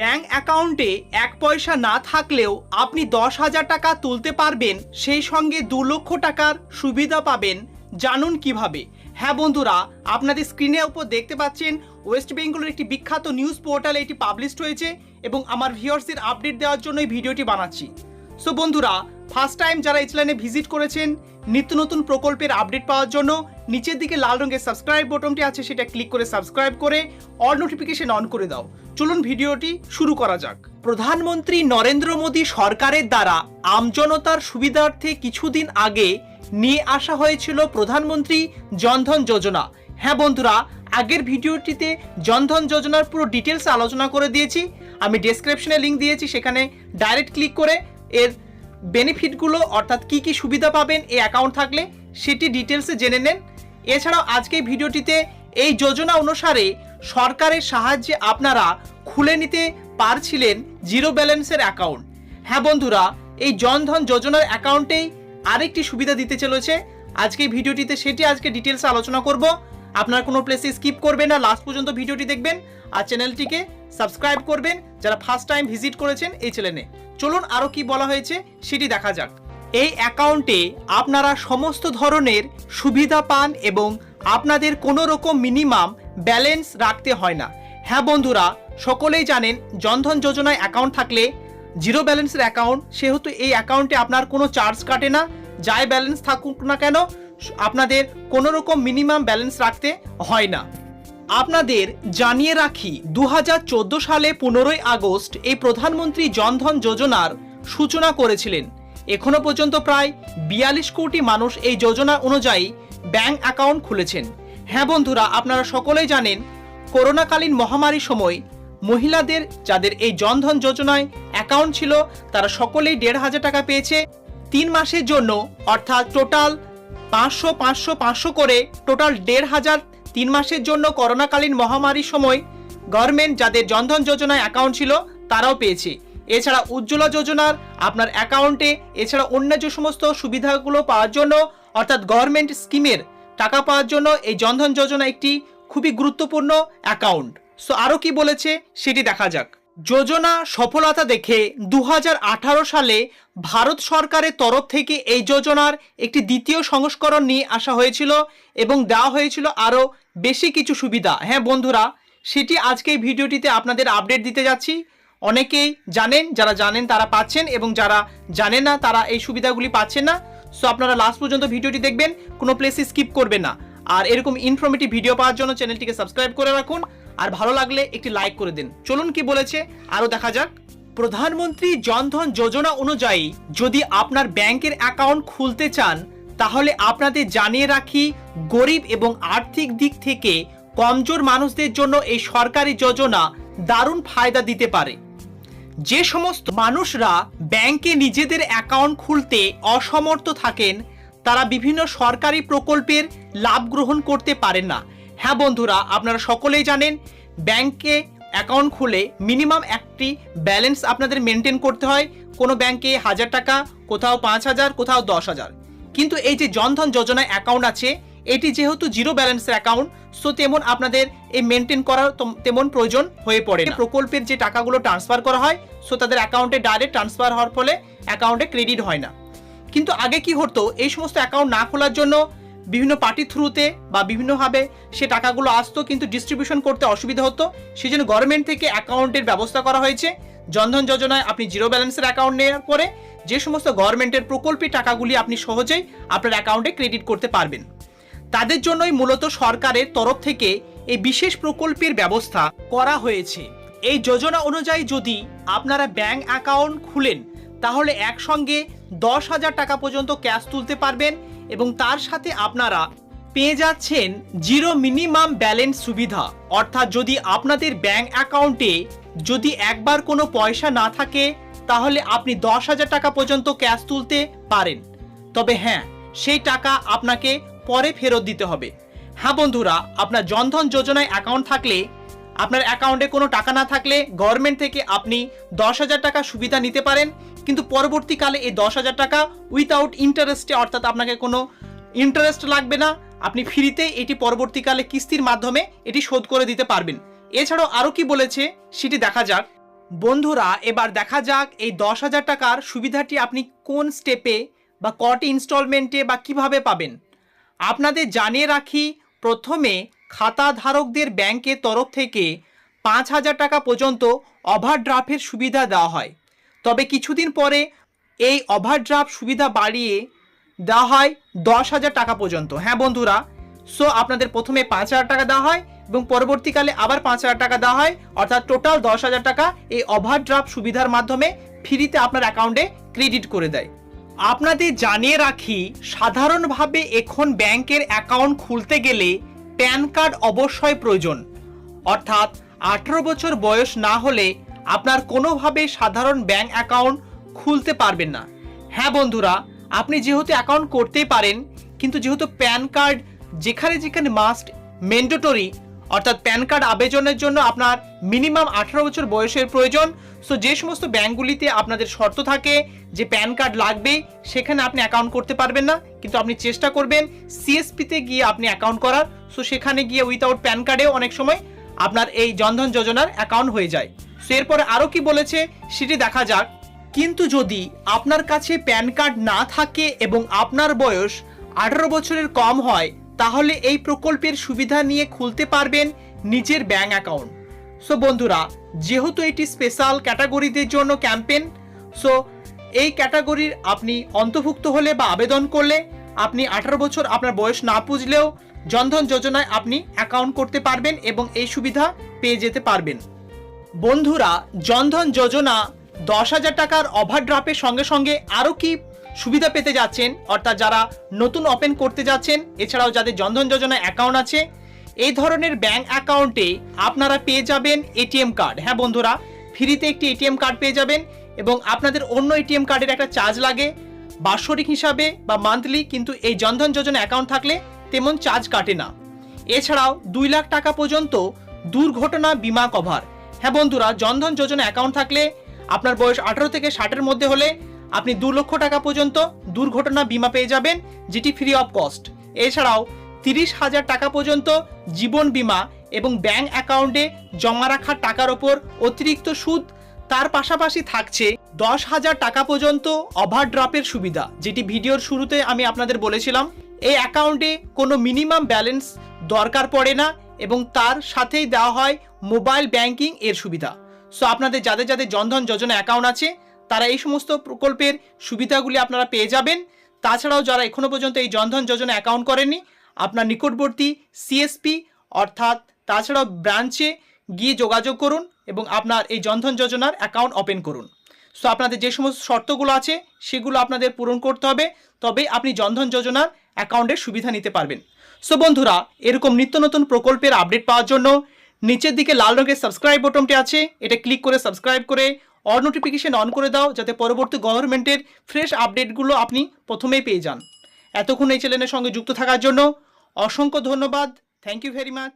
Bank অ্যাকাউন্টে এক পয়সা না থাকলেও আপনি দশ হাজার টাকা তুলতে পারবেন, সেই সঙ্গে দু লক্ষ টাকার সুবিধা পাবেন। জানুন কীভাবে? হ্যাঁ বন্ধুরা, আপনাদের স্ক্রিনের উপর দেখতে পাচ্ছেন ওয়েস্ট বেঙ্গলের একটি বিখ্যাত নিউজ পোর্টালে এটি পাবলিশড হয়েছে এবং আমার ভিউয়ার্সের আপডেট দেওয়ার জন্য এই ভিডিওটি বানাচ্ছি। সো বন্ধুরা ফার্স্ট টাইম যারা এই চ্যানেলে ভিজিট করেছেন, নিত্য নতুন প্রকল্পের আপডেট পাওয়ার জন্য নিচের দিকে লাল রঙের সাবস্ক্রাইব বটনটি আছে, সেটা ক্লিক করে সাবস্ক্রাইব করে অল নোটিফিকেশন অন করে দাও। চলুন ভিডিওটি শুরু করা যাক। প্রধানমন্ত্রী নরেন্দ্র মোদী সরকারের দ্বারা আমজনতার সুবিধার্থে কিছুদিন আগে নিয়ে আসা হয়েছিল প্রধানমন্ত্রী জনধন যোজনা। হ্যাঁ বন্ধুরা, আগের ভিডিওটিতে জনধন যোজনার পুরো ডিটেলস আলোচনা করে দিয়েছি। আমি ডেসক্রিপশনে লিঙ্ক দিয়েছি, সেখানে ডাইরেক্ট ক্লিক করে এর বেনিফিটগুলো, অর্থাৎ কি কি সুবিধা পাবেন এই অ্যাকাউন্ট থাকলে সেটি ডিটেলসে জেনে নেন। এছাড়াও আজকে ভিডিওটিতে এই যোজনা অনুসারে সরকারের সাহায্যে আপনারা খুলে নিতে পারছিলেন জিরো ব্যালেন্সের অ্যাকাউন্ট। হ্যাঁ বন্ধুরা, এই জনধন যোজনার অ্যাকাউন্টেই আরেকটি সুবিধা দিতে চলেছে। আজকে ভিডিওটিতে সেটি আজকে ডিটেলসে আলোচনা করব। আপনার কোনো প্লেসে স্কিপ করবেন না লাস্ট পর্যন্ত ভিডিওটি দেখবেন। আর চ্যানেলটিকে সাবস্ক্রাইব করবেন। যারা ফার্স্ট টাইম ভিজিট করেছেন এই চ্যানেলে চলুন আরও কি বলা হয়েছে সেটি দেখা যাক। এই অ্যাকাউন্টে আপনারা সমস্ত ধরনের সুবিধা পান এবং আপনাদের কোনো রকম মিনিমাম ব্যালেন্স রাখতে হয় না। হ্যাঁ বন্ধুরা, সকলেই জানেন জনধন যোজনায় অ্যাকাউন্ট থাকলে জিরো ব্যালেন্সের অ্যাকাউন্ট সেহেতু এই অ্যাকাউন্টে আপনার কোনো চার্জ কাটে না। যাই ব্যালেন্স থাকুক না কেন, আপনাদের কোনো রকম মিনিমাম ব্যালেন্স রাখতে হয় না। আপনাদের জানিয়ে রাখি দু হাজার চোদ্দ সালে পনেরোই আগস্ট এই প্রধানমন্ত্রী জনধন যোজনার সূচনা করেছিলেন। এখনও পর্যন্ত প্রায় বিয়াল্লিশ কোটি মানুষ এই যোজনা অনুযায়ী ব্যাংক অ্যাকাউন্ট খুলেছেন। হ্যাঁ বন্ধুরা, আপনারা সকলেই জানেন, করোনাকালীন মহামারীর সময় মহিলাদের, যাদের এই জনধন যোজনায় অ্যাকাউন্ট ছিল, তারা সকলেই দেড় হাজার টাকা পেয়েছে। তিন মাসের জন্য, অর্থাৎ টোটাল পাঁচশো পাঁচশো পাঁচশো করে টোটাল দেড় হাজার তিন মাসের জন্য করোনাকালীন মহামারীর সময় গভর্নমেন্ট যাদের জনধন যোজনায় অ্যাকাউন্ট ছিল, তারাও পেয়েছে। এছাড়া উজ্জ্বলা যোজনার আপনার অ্যাকাউন্টে এছাড়া অন্য যে সমস্ত সুবিধাগুলো পাওয়ার জন্য, অর্থাৎ গভর্নমেন্ট স্কিমের টাকা পাওয়ার জন্য এই জনধন যোজনা একটি খুবই গুরুত্বপূর্ণ অ্যাকাউন্ট সো আরও কি বলেছে সেটি দেখা যাক। যোজনা সফলতা দেখে দু হাজার আঠারো সালে ভারত সরকারের তরফ থেকে এই যোজনার একটি দ্বিতীয় সংস্করণ নিয়ে আসা হয়েছিল এবং দেওয়া হয়েছিল আরও বেশি কিছু সুবিধা। হ্যাঁ বন্ধুরা, সেটি আজকে এই ভিডিওটিতে আপনাদের আপডেট দিতে যাচ্ছি। অনেকেই জানেন, যারা জানেন তারা পাচ্ছেন এবং যারা জানেন না তারা এই সুবিধাগুলি পাচ্ছেন না। সো আপনারা লাস্ট পর্যন্ত ভিডিওটি দেখবেন, কোনো প্লেসে স্কিপ করবেন না। আর এরকম ইনফরমেটিভ ভিডিও পাওয়ার জন্য চ্যানেলটিকে সাবস্ক্রাইব করে রাখুন, আর ভালো লাগলে একটি লাইক করে দিন। চলুন কি বলেছে, আরও দেখা যাক। প্রধানমন্ত্রী জনধন যোজনা অনুযায়ী যদি আপনার ব্যাংকের অ্যাকাউন্ট খুলতে চান, তাহলে আপনাদের জানিয়ে রাখি, গরিব এবং আর্থিক দিক থেকে কমজোর মানুষদের জন্য এই সরকারি যোজনা দারুণ ফায়দা দিতে পারে। যে সমস্ত মানুষরা ব্যাংকে নিজেদের অ্যাকাউন্ট খুলতে অসমর্থ থাকেন, তারা বিভিন্ন সরকারি প্রকল্পের লাভ গ্রহণ করতে পারেন না। হ্যাঁ বন্ধুরা, আপনারা সকলেই জানেন, ব্যাংকে অ্যাকাউন্ট খুলে মিনিমাম একটি ব্যালেন্স আপনাদের মেনটেন করতে হয়। কোনো ব্যাংকে হাজার টাকা, কোথাও পাঁচ হাজার, কোথাও দশ হাজার। কিন্তু এই যে জনধন যোজনায় অ্যাকাউন্ট আছে এটি যেহেতু জিরো ব্যালেন্সের অ্যাকাউন্ট সো তেমন আপনাদের এই মেনটেন করার তেমন প্রয়োজন হয়ে পড়ে প্রকল্পের যে টাকাগুলো ট্রান্সফার করা হয় সো তাদের অ্যাকাউন্টে ডাইরেক্ট ট্রান্সফার হওয়ার ফলে অ্যাকাউন্টে ক্রেডিট হয় না। কিন্তু আগে কি হতো, এই সমস্ত অ্যাকাউন্ট না খোলার জন্য বিভিন্ন পার্টির থ্রুতে বা বিভিন্নভাবে সে টাকাগুলো আসতো, কিন্তু ডিস্ট্রিবিউশন করতে অসুবিধা হতো। সেই জন্য গভর্নমেন্ট থেকে অ্যাকাউন্টের ব্যবস্থা করা হয়েছে। জনধন যোজনায় আপনি জিরো ব্যালেন্সের অ্যাকাউন্ট নেওয়ার পরে যে সমস্ত গভর্নমেন্টের প্রকল্পের টাকাগুলি আপনি সহজেই আপনার অ্যাকাউন্টে ক্রেডিট করতে পারবেন। তাদের জন্যই মূলত সরকারের তরফ থেকে এই বিশেষ প্রকল্পের ব্যবস্থা করা হয়েছে। এই যোজনা অনুযায়ী যদি আপনারা ব্যাংক অ্যাকাউন্ট খুলেন, তাহলে একসঙ্গে দশ হাজার টাকা পর্যন্ত ক্যাশ তুলতে পারবেন এবং তার সাথে আপনারা পেয়ে যাচ্ছেন জিরো মিনিমাম ব্যালেন্স সুবিধা। অর্থাৎ যদি আপনাদের ব্যাংক অ্যাকাউন্টে যদি একবার কোনো পয়সা না থাকে, তাহলে আপনি দশ হাজার টাকা পর্যন্ত ক্যাশ তুলতে পারেন। তবে হ্যাঁ সেই টাকা আপনাকে পরে ফেরত দিতে হবে। হ্যাঁ বন্ধুরা, আপনার জনধন যোজনায় অ্যাকাউন্ট থাকলে, আপনার অ্যাকাউন্টে কোনো টাকা না থাকলে গভর্নমেন্ট থেকে আপনি দশ হাজার টাকা সুবিধা নিতে পারেন। কিন্তু পরবর্তীকালে এই দশ হাজার টাকা উইথাউট ইন্টারেস্টে অর্থাৎ আপনাকে কোনো ইন্টারেস্ট লাগবে না। আপনি ফ্রিতে এটি পরবর্তীকালে কিস্তির মাধ্যমে এটি শোধ করে দিতে পারবেন। এছাড়াও আরও কি বলেছে সেটি দেখা যাক। বন্ধুরা, এবার দেখা যাক এই দশ হাজার টাকার সুবিধাটি আপনি কোন স্টেপে বা কটি ইনস্টলমেন্টে বা কীভাবে পাবেন। আপনাদের জানিয়ে রাখি, প্রথমে খাতা ধারকদের ব্যাংকের তরফ থেকে পাঁচ হাজার টাকা পর্যন্ত ওভারড্রাফের সুবিধা দেওয়া হয়। তবে কিছুদিন পরে এই ওভারড্রাফট সুবিধা বাড়িয়ে দেওয়া হয় দশ হাজার টাকা পর্যন্ত। হ্যাঁ বন্ধুরা সো আপনাদের প্রথমে পাঁচ হাজার টাকা দেওয়া হয় এবং পরবর্তীকালে আবার পাঁচ হাজার টাকা দেওয়া হয়, অর্থাৎ টোটাল দশ হাজার টাকা এই ওভারড্রাফট সুবিধার মাধ্যমে ফ্রিতে আপনার অ্যাকাউন্টে ক্রেডিট করে দেয়। আপনাদের জানিয়ে রাখি, সাধারণভাবে এখন ব্যাংকের অ্যাকাউন্ট খুলতে গেলে প্যান কার্ড অবশ্যই প্রয়োজন। অর্থাৎ আঠেরো বছর বয়স না হলে আপনার কোনোভাবে সাধারণ ব্যাংক অ্যাকাউন্ট খুলতে পারবেন না। হ্যাঁ বন্ধুরা, আপনি যেহেতু অ্যাকাউন্ট করতেই পারেন, কিন্তু যেহেতু প্যান কার্ড যেখানে যেখানে মাস্ট ম্যান্ডেটরি অর্থাৎ প্যান কার্ড আবেদনের জন্য আপনার মিনিমাম আঠারো বছর বয়সের প্রয়োজন। সো যে সমস্ত ব্যাঙ্কগুলিতে আপনাদের শর্ত থাকে যে প্যান কার্ড লাগবে সেখানে আপনি অ্যাকাউন্ট করতে পারবেন না। কিন্তু আপনি চেষ্টা করবেন সিএসপিতে গিয়ে আপনি অ্যাকাউন্ট করার। সো সেখানে গিয়ে উইথাউট প্যান কার্ডেও অনেক সময় আপনার এই জনধন যোজনার অ্যাকাউন্ট হয়ে যায়। সো এরপরে আরও কি বলেছে, সেটি দেখা যাক। কিন্তু যদি আপনার কাছে প্যান কার্ড না থাকে এবং আপনার বয়স আঠারো বছরের কম হয় তাহলে এই প্রকল্পের সুবিধা নিয়ে খুলতে পারবেন নিজের ব্যাংক অ্যাকাউন্ট। সো বন্ধুরা, যেহেতু এটি স্পেশাল ক্যাটাগরিদের জন্য ক্যাম্পেন সো এই ক্যাটাগরির আপনি অন্তর্ভুক্ত হলে বা আবেদন করলে আপনি আঠারো বছর আপনার বয়স না পুজলেও জনধন যোজনায় আপনি অ্যাকাউন্ট করতে পারবেন এবং এই সুবিধা পেয়ে যেতে পারবেন। বন্ধুরা, জনধন যোজনা দশ হাজার টাকার ওভারড্রাফের সঙ্গে সঙ্গে আরও কি সুবিধা পেতে যাচ্ছেন, অর্থাৎ যারা নতুন ওপেন করতে যাচ্ছেন, এছাড়াও যাদের জনধন যোজনা অ্যাকাউন্ট আছে, এই ধরনের ব্যাংক অ্যাকাউন্টে আপনারা পেয়ে যাবেন এটিএম কার্ড হ্যাঁ বন্ধুরা ফ্রিতে একটি এটিএম কার্ড পেয়ে যাবেন এবং আপনাদের অন্য এটিএম কার্ডের একটা চার্জ লাগে। বাৎসরিক হিসাবে বা মান্থলি কিন্তু এই জনধন যোজনা অ্যাকাউন্ট থাকলে তেমন চার্জ কাটে না। এছাড়াও দুই লাখ টাকা পর্যন্ত দুর্ঘটনা বিমা কভার হ্যাঁ বন্ধুরা, জনধন যোজনা অ্যাকাউন্ট থাকলে আপনার বয়স আঠারো থেকে ষাটের মধ্যে হলে আপনি দু লক্ষ টাকা পর্যন্ত দুর্ঘটনা বিমা পেয়ে যাবেন, যেটি ফ্রি অফ কস্ট এছাড়াও তিরিশ হাজার টাকা পর্যন্ত জীবন বিমা এবং ব্যাংক অ্যাকাউন্টে জমা রাখা টাকার ওপর অতিরিক্ত সুদ। তার পাশাপাশি থাকছে দশ হাজার টাকা পর্যন্ত ওভারড্রপের সুবিধা, যেটি ভিডিওর শুরুতে আমি আপনাদের বলেছিলাম। এই অ্যাকাউন্টে কোনো মিনিমাম ব্যালেন্স দরকার পড়ে না এবং তার সাথেই দেওয়া হয় মোবাইল ব্যাংকিং এর সুবিধা। সো আপনাদের যাদের যাদের জনধন যোজনা অ্যাকাউন্ট আছে তারা এই সমস্ত প্রকল্পের সুবিধাগুলি আপনারা পেয়ে যাবেন। তাছাড়াও যারা এখনও পর্যন্ত এই জনধন যোজনা অ্যাকাউন্ট করেননি, আপনার নিকটবর্তী সিএসপি অর্থাৎ তাছাড়াও ব্রাঞ্চে গিয়ে যোগাযোগ করুন এবং আপনার এই জনধন যোজনার অ্যাকাউন্ট ওপেন করুন। সো আপনাদের যে সমস্ত শর্তগুলো আছে, সেগুলো আপনাদের পূরণ করতে হবে। তবে আপনি জনধন যোজনার অ্যাকাউন্টের সুবিধা নিতে পারবেন। সো বন্ধুরা, এরকম নিত্য নতুন প্রকল্পের আপডেট পাওয়ার জন্য নিচের দিকে লাল রঙের সাবস্ক্রাইব বটনটি আছে। এটা ক্লিক করে সাবস্ক্রাইব করে অল নোটিফিকেশান অন করে দাও যাতে পরবর্তী গভর্নমেন্টের ফ্রেশ আপডেটগুলো আপনি প্রথমেই পেয়ে যান। এতক্ষণ এই চ্যানেলের সঙ্গে যুক্ত থাকার জন্য অসংখ্য ধন্যবাদ। Thank you very much